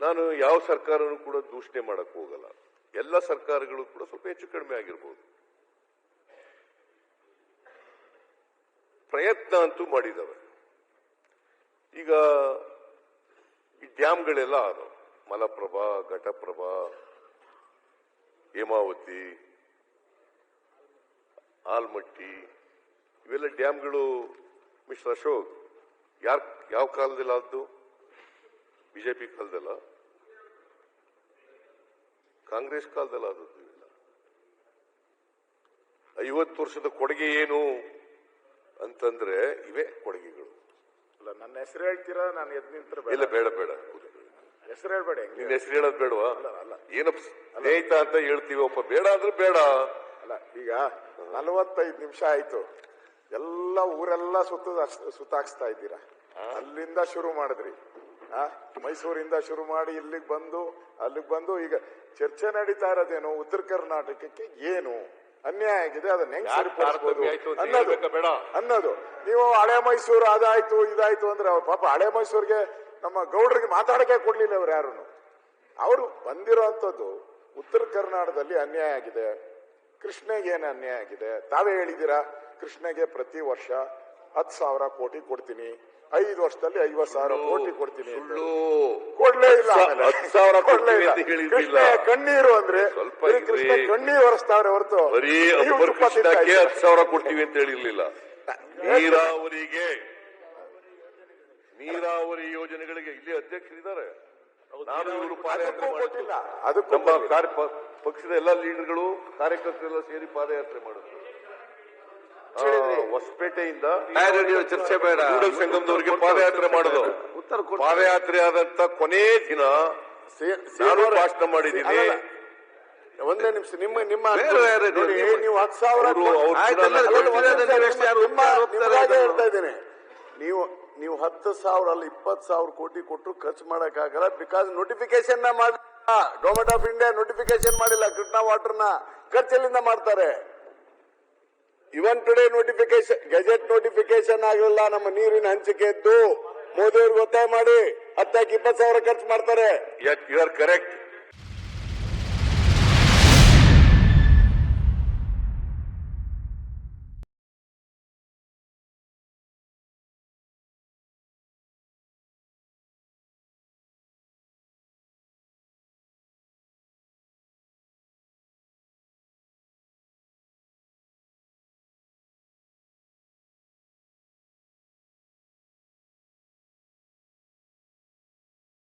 ನಾನು ಯಾವ ಸರ್ಕಾರನೂ ಕೂಡ ದೂಷಣೆ ಮಾಡಕ್ ಹೋಗಲ್ಲ. ಎಲ್ಲ ಸರ್ಕಾರಗಳು ಕೂಡ ಸ್ವಲ್ಪ ಹೆಚ್ಚು ಕಡಿಮೆ ಆಗಿರ್ಬೋದು. ಪ್ರಯತ್ನ ಅಂತೂ ಮಾಡಿದವೆ. ಈಗ ಈ ಡ್ಯಾಮ್ಗಳೆಲ್ಲ ಆದವು ಮಲಪ್ರಭಾ, ಘಟಪ್ರಭಾ, ಹೇಮಾವತಿ, ಆಲ್ಮಟ್ಟಿ, ಇವೆಲ್ಲ ಡ್ಯಾಮ್ಗಳು ಮಿಸ್ಟರ್ ಅಶೋಕ್. ಯಾರ್, ಯಾವ ಕಾಲದಲ್ಲಿ ಆದ್ದು? ಬಿಜೆಪಿ ಕಾಲದಲ್ಲ? ಕಾಂಗ್ರೆಸ್ ಕಾಲದಲ್ಲ ಅದು? ಇಲ್ಲ ಐವತ್ತು ವರ್ಷದ ಕೊಡುಗೆ ಏನು ಅಂತಂದ್ರೆ ಇವೆ ಕೊಡುಗೆಗಳು. ಅಲ್ಲ ನನ್ನ ಹೆಸರು ಹೇಳ್ತೀರಾ? ನಾನು ಎದ್ ನಿಂತ್ರ ಇಲ್ಲ ಬೇಡ ಬೇಡ. ಹೆಸರು ಹೇಳ್ಬೇಡ ನಿನ್ನ ಹೆಸರು ಹೇಳೋದು ಬೇಡವಾ. ಏನಪ್ಪ ಸ್ನೇಹಿತ ಅಂತ ಹೇಳ್ತೀವಪ್ಪ ಬೇಡ ಅಂದ್ರೆ ಬೇಡ. ಅಲ್ಲ ಈಗ ನಲವತ್ತೈದು ನಿಮಿಷ ಆಯ್ತು. ಎಲ್ಲ ಊರೆಲ್ಲ ಸುತ್ತ ಸುತ್ತಾಕ್ಸ್ತಾ ಇದ್ದೀರಾ? ಅಲ್ಲಿಂದ ಶುರು ಮಾಡಿದ್ರಿ. ಮೈಸೂರಿಂದ ಶುರು ಮಾಡಿ ಇಲ್ಲಿಗೆ ಬಂದು ಅಲ್ಲಿಗೆ ಬಂದು ಈಗ ಚರ್ಚೆ ನಡೀತಾ ಇರೋದೇನು? ಉತ್ತರ ಕರ್ನಾಟಕಕ್ಕೆ ಏನು? ಅನ್ಯಾಯ ಆಗಿದೆ ಅದನ್ನ ಹೆಂಗ್ ಸರಿಪಡಿಸಬಹುದು ಅನ್ನೋದು? ಅನ್ನೋದು. ನೀವು ಹಳೆ ಮೈಸೂರು ಅದಾಯ್ತು ಇದಾಯ್ತು ಅಂದ್ರೆ ಅವ್ರ ಪಾಪ ಹಳೆ ಮೈಸೂರಿಗೆ ನಮ್ಮ ಗೌಡರಿಗೆ ಮಾತಾಡಕ್ಕೆ ಕೊಡ್ಲಿಲ್ಲ ಅವ್ರು ಯಾರು ಅವರು ಬಂದಿರೋಂಥದ್ದು ಉತ್ತರ ಕರ್ನಾಟಕದಲ್ಲಿ ಅನ್ಯಾಯ ಆಗಿದೆ. ಕೃಷ್ಣಗೆ ಏನು ಅನ್ಯಾಯ ಆಗಿದೆ? ತಾವೇ ಹೇಳಿದ್ದೀರಾ? ಕೃಷ್ಣಗೆ ಪ್ರತಿ ವರ್ಷ ಹತ್ತು ಸಾವಿರ ಕೋಟಿ ಕೊಡ್ತೀನಿ. ಐದು ವರ್ಷದಲ್ಲಿ ಐವತ್ ಸಾವಿರ ಕೋಟಿ ಕೊಡ್ತೀನಿ. ಕೊಡ್ಲೇ ಇಲ್ಲ ಕೊಡ್ಲೇ ಕೊಡ್ತೀನಿ ಇಲ್ಲ. ಅಂತ ಹೇಳಿರ್ಲಿಲ್ಲ. ಕೃಷ್ಣ ಕಣ್ಣೀರು ಅಂದ್ರೆ ಕಣ್ಣೀರು ಒರೆಸ್ತಾವ್ರೆ ಹೊರತು. ಹತ್ತು ಸಾವಿರ ಕೊಡ್ತೀವಿ ಅಂತ ಹೇಳಿರ್ಲಿಲ್ಲ. ನೀರಾವರಿಗೆ. ನೀರಾವರಿ ಯೋಜನೆಗಳಿಗೆ ಇಲ್ಲಿ ಅಧ್ಯಕ್ಷರಿದ್ದಾರೆ. ನಾನು ಇವರು ಪಾದಯಾತ್ರೆ ನಮ್ಮ ಪಕ್ಷದ ಎಲ್ಲ ಲೀಡರ್ಗಳು ಕಾರ್ಯಕರ್ತರೆಲ್ಲ ಸೇರಿ ಪಾದಯಾತ್ರೆ ಮಾಡಿದ್ರು. ಹೊಸಪೇಟೆಯಿಂದ ಚರ್ಚೆ ಬೇಡ. ಸಂಗಮದವರಿಗೆ ಪಾದಯಾತ್ರೆ ಮಾಡೋದು. ಉತ್ತರ ಪಾದಯಾತ್ರೆ ಆದಂತ ಕೊನೆ ದಿನ ನಾನು ಭಾಷಣ ಮಾಡಿದ್ದೀನಿ. ಒಂದೇ ನಿಮಿಷ ನಿಮ್ಮ ನಿಮ್ಮ ನೀವು- ಹತ್ತು ಸಾವಿರ ಹೇಳ್ತಾ ಇದ್ದೀನಿ. ನೀವು ನೀವು ಹತ್ತು ಸಾವಿರ ಅಲ್ಲಿ ಇಪ್ಪತ್ತು ಸಾವಿರ ಕೋಟಿ ಕೊಟ್ಟರು ಖರ್ಚು ಮಾಡಕ್ಕಾಗಲ್ಲ ಬಿಕಾಸ್ ನೋಟಿಫಿಕೇಶನ್ ಮಾಡಿಲ್ಲ ಗವರ್ಮೆಂಟ್ ಆಫ್ ಇಂಡಿಯಾ ನೋಟಿಫಿಕೇಶನ್ ಮಾಡಿಲ್ಲ ಕೃಷ್ಣಾ ವಾಟರ್ನ ಖರ್ಚಲ್ಲಿಂದ ಮಾಡ್ತಾರೆ? Even today notification gazette notification ಆಗಲಿಲ್ಲ, ನಮ್ಮ ನೀರಿನ ಹಂಚಿಕೆ ಇದ್ದು ಮೋದಿ ಅವ್ರಿಗೆ ಒತ್ತಾಯ ಮಾಡಿ ಹತ್ತಾಕಿ ಇಪ್ಪತ್ತು ಸಾವಿರ ಖರ್ಚು ಮಾಡ್ತಾರೆ. You are correct